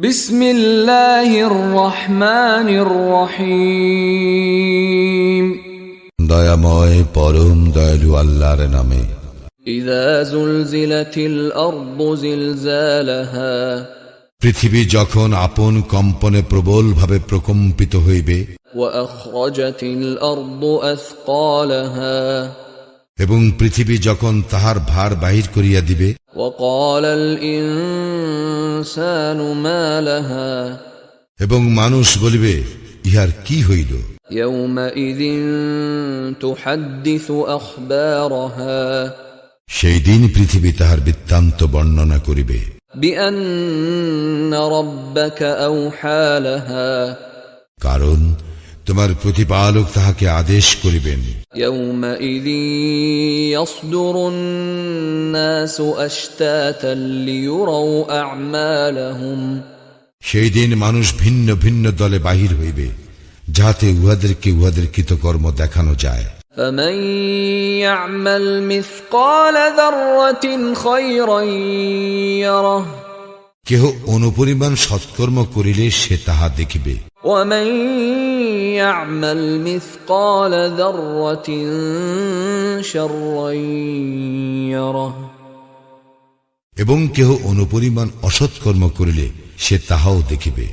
বিসমিল্লাহির রহমানির রহিম। দয়াময় পরম দয়ালু আল্লাহর নামে। ইদা জুলজিলাতিল আরদু জিলজালাহা। পৃথিবী যখন আপন কম্পনে প্রবলভাবে প্রকম্পিত হইবে এবং পৃথিবী যখন তাহার ভার বাহির করিয়া দিবে এবং মানুষ বলিবে ইহার কি হইল? সেই দিন পৃথিবী তাহার বৃত্তান্ত বর্ণনা করিবে। কারণ তোমার প্রতিপালক তাহাকে আদেশ করিবেন يومئذ يصدر الناس أشتاتا ليروا أعمالهم সেই দিন মানুষ ভিন্ন ভিন্ন দলে বাহির হইবে যাহাতে উহাদেরকে উহাদের কৃতকর্ম দেখানো যায় فمن يعمل مثقال ذرة خيرا يره কেহ অনুপরিমাণ সৎকর্ম করিলে সে তাহা দেখিবে ومن يعمل مثقال ذرة شرا يره এবং কেহ অনুপরিমাণ অসৎকর্ম করিলে সে তাহাও দেখিবে